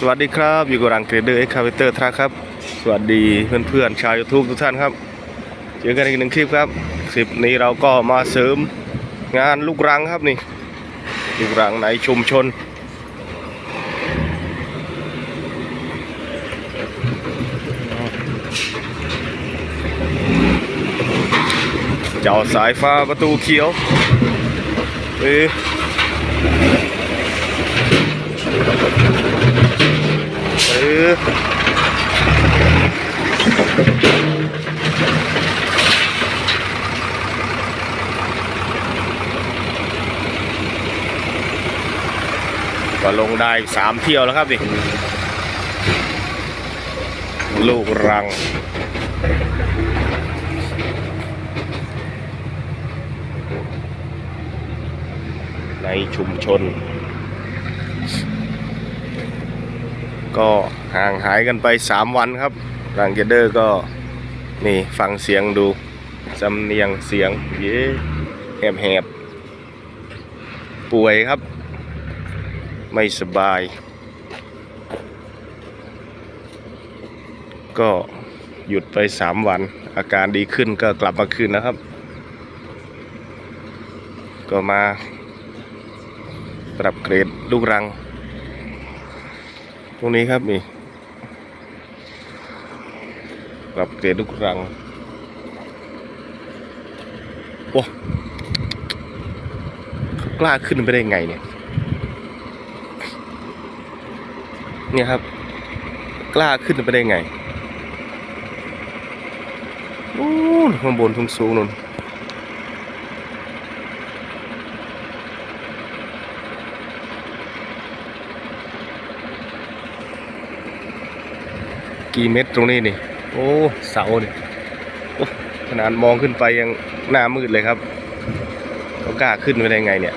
สวัสดีครับอยู่กับรังเกรเดอร์เอ็กคาเวเตอร์ทรัคครับ สวัสดีเพื่อนๆชาว YouTube ทุกท่านครับ เจอกันอีกหนึ่งคลิปครับคลิปนี้เราก็มาเสริมงานลูกรังครับนี่ ลูกรังในชุมชน เจ้าสายฟ้าประตูเขียวเอ๊ะ เออก็ลง ได้สามเที่ยวแล้วครับนี่ลูกรัง ในชุมชน ก็ห่างหายกันไป3วันครับรังเกเดอร์ก็ นี่ฟังเสียงดูสำเนียงเสียง เย้แหบแหบๆป่วยครับ ไม่สบาย ก็หยุดไป3วัน อาการดีขึ้นก็กลับมาคืนนะครับ ก็มาปรับเกรดลูกรัง ตรงนี้ครับนี่ปรับเกรดลูกรังโอ้กล้าขึ้นไปได้ไงเนี่ย เนี่ยครับ กล้าขึ้นไปได้ไงโอ้นข้างบนทุ่งสูงนู่นกี่เมตรตรงนี้นี่ โอ้ เสาเนี่โอ้ขนาดมองขึ้นไปยังหน้ามืดเลยครับเขากล้าขึ้นไปได้ไงเนี่ย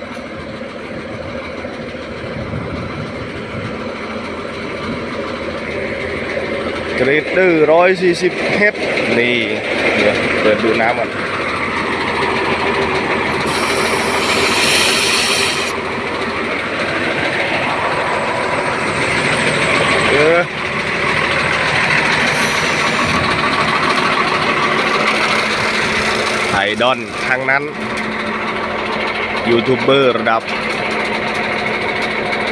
กรดดอร์ร้อยสี่สิบเมตรนี่เดี๋ยวเปิดดูน้ำก่อนเออไอดอลทั้งนั้น ยูทูบเบอร์ระดับ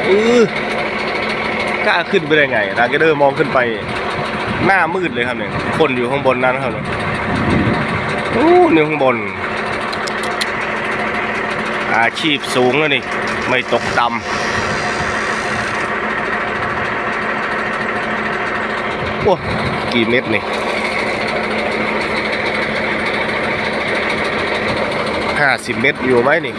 อือกล้าขึ้นไปได้ไงราเกเดอร์มองขึ้นไป หน้ามืดเลยครับเนี่ยคนอยู่ข้างบนนั้นครับเนี่ยโอ้เนี่ข้างบน อาชีพสูงแล้วนี่ ไม่ตกต่ำโอ้กี่เม็ดนี่ห้าสิบเมตรอยู่ไหมนี่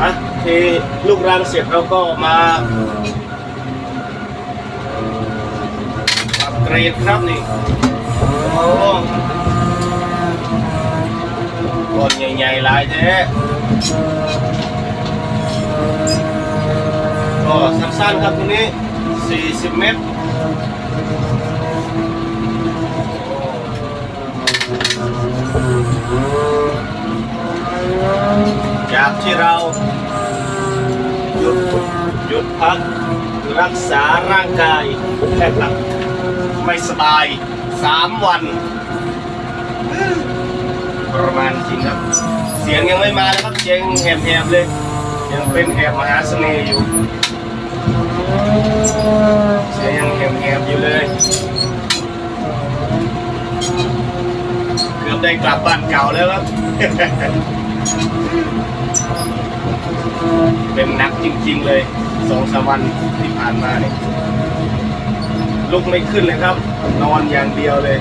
ฮะที่ลูกรังเสร็จเราก็มา รับเกรดครับนี่ก้อนใหญ่ๆหลายแท้ก็สั้นๆครับตรงนี้ 40 เมตรจากที่เราหยุดหยุดพักรักษาร่างกายแค่หลับ ไม่สบายสามวันประมาณจริงครับ เสียงยังไม่มาเลยครับเสียงแหบๆเลย ยังเป็นแหบมหาเสน่ห์อยู่เสียงยังแหบๆอยู่เลยเกือบได้กลับบ้านเก่าแล้วครับเป็นนักจริงๆเลยสองสามวันที่ผ่านมาเนี่ย ลุกไม่ขึ้นเลยครับ นอนอย่างเดียวเลย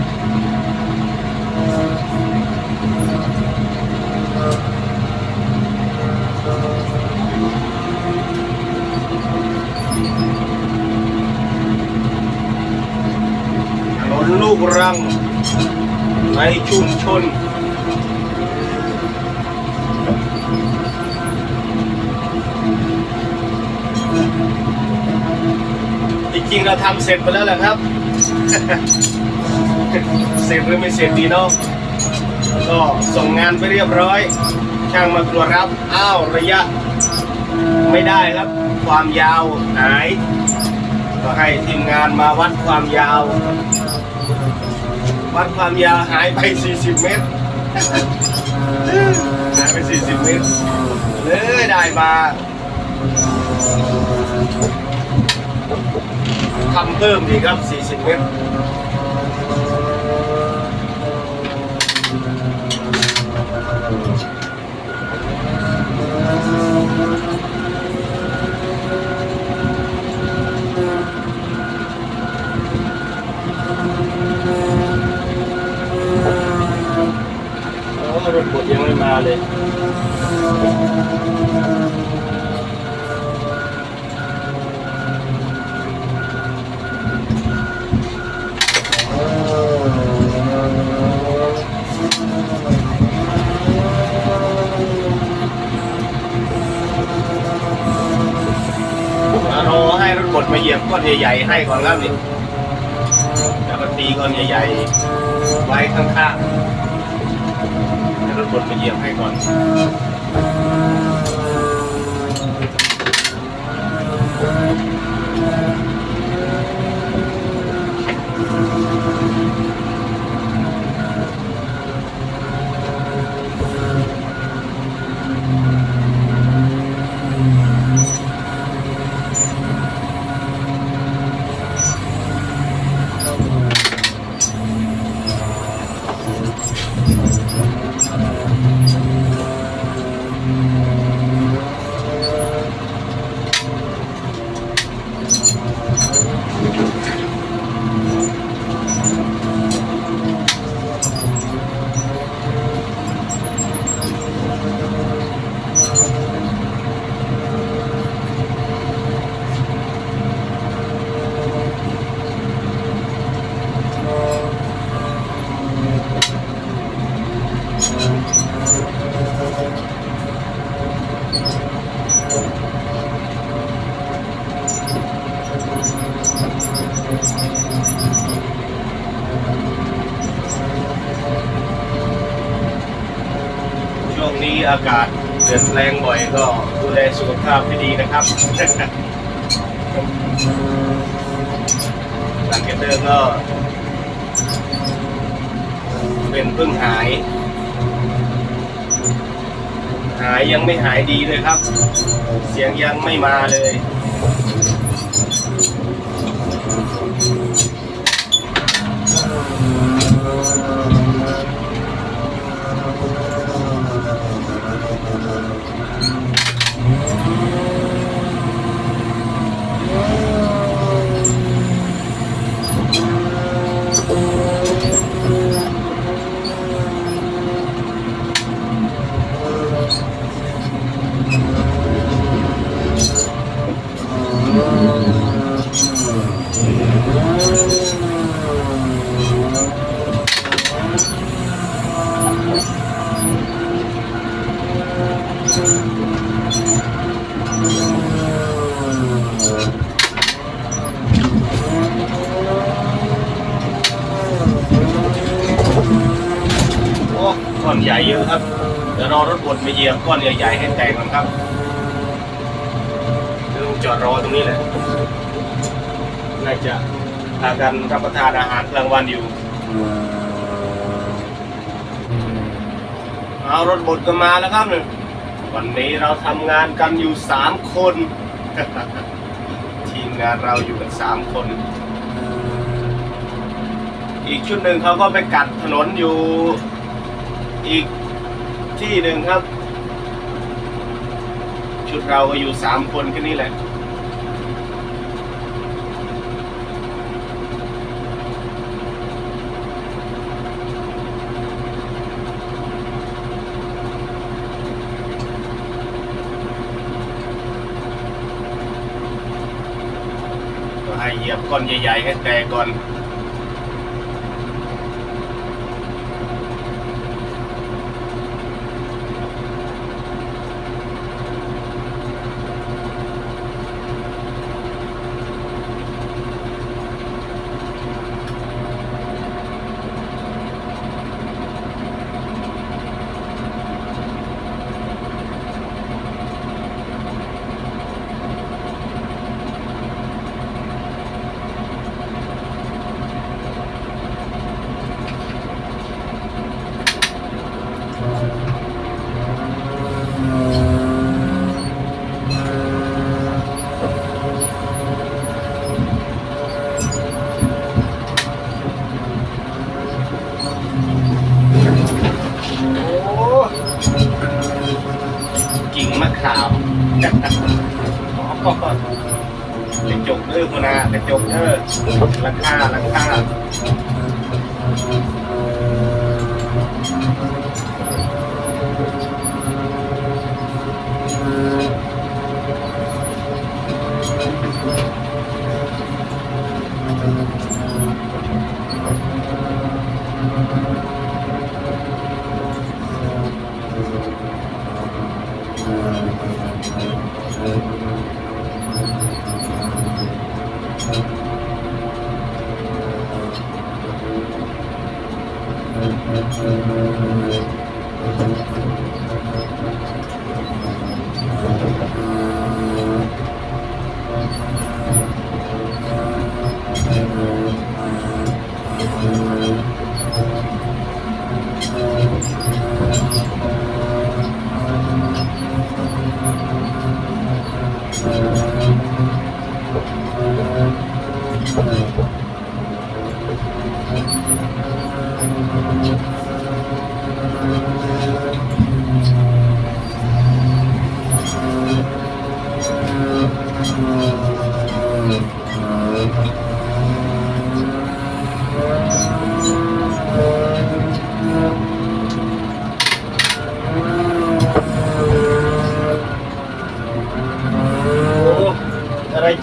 ถนนลูกรังในชุมชน จริงเราทำเสร็จไปแล้วแหละครับ เสร็จหรือไม่เสร็จดีเนาะก็ส่งงานไปเรียบร้อย ช่างมาตรวจรับอ้าวระยะ ไม่ได้ครับ ความยาวหาย ก็ให้ทีมงานมาวัดความยาว วัดความยาวหายไป 40 เมตรหายไป 40 เมตรเลยได้มา ทำเพิ่มดีครับ 40 เมตร เหยียบก้อนใหญ่ๆให้ก่อนแล้วนี่แล้วก็ตีก้อนใหญ่ๆไว้ข้างๆจะรถบดมาเหยียบให้ก่อน อากาศเปลี่ยนแปลงบ่อยก็ดูแลสุขภาพให้ดีนะครับหลังจากเดิมก็ เป็นเพิ่งหาย หายยังไม่หายดีเลยครับ เสียงยังไม่มาเลย ดี๋ยวรอรถบดมาเหยียบก้อนใหญ่ๆให้แตกก่อนครับเดี๋ยวจอดรอตรงนี้แหละน่าจะพากันรับประทานอาหารกลางวันอยู่เอารถบดก็มาแล้วครับหนึ่งวันนี้เราทำงานกันอยู่สามคน ทีมงานเราอยู่กันสามคน อีกชุดหนึ่งเขาก็ไปกัดถนนอยู่อีก ที่หนึ่งครับ ชุดเราก็อยู่สามคนแค่นี้แหละก็ให้เหยียบก้อนใหญ่ๆให้แตกก่อน ก กระจกเด้อคุณนากระจกเด้อหลังคาหลังคา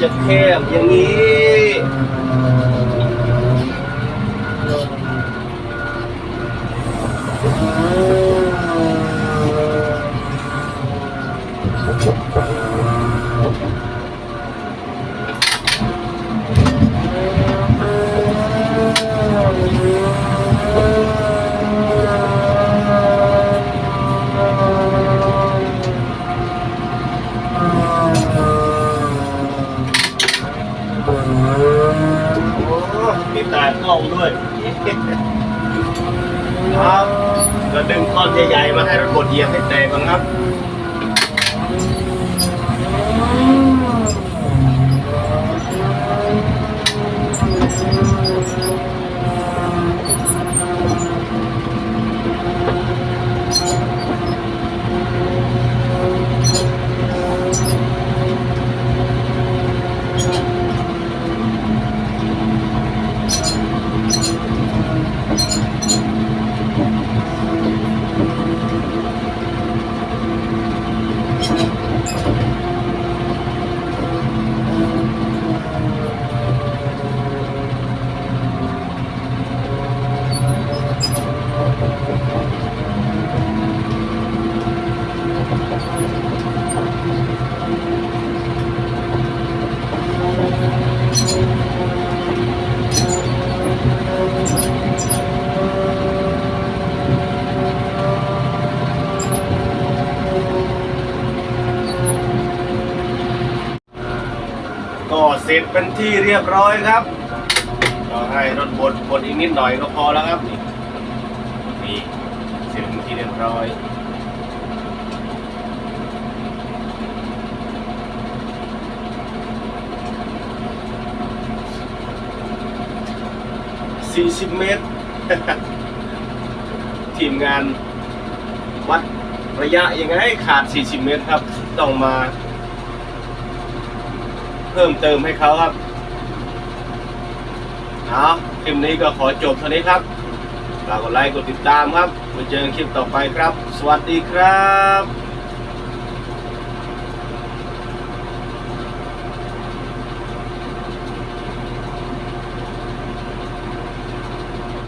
จะแคบอย่างนี้ โอ้มีตากล้องด้วยครับก็ดึงก้อนใหญ่ๆมาให้รถบดเหยียบให้แตกก่อนครับ ก็เสร็จเป็นที่เรียบร้อยครับก็ให้รถบดบดอีกนิดหน่อยก็พอแล้วครับนี่นี่เสร็จเป็นที่เรียบร้อย40เมตร ทีมงานวัดระยะยังไงขาด 40 เมตรครับ ต้องมา เพิ่มเติมให้เขาครับเอาคลิปนี้ก็ขอจบเท่านี้ครับฝากกดไลค์กดติดตามครับไว้เจอกันคลิปต่อไปครับ สวัสดีครับ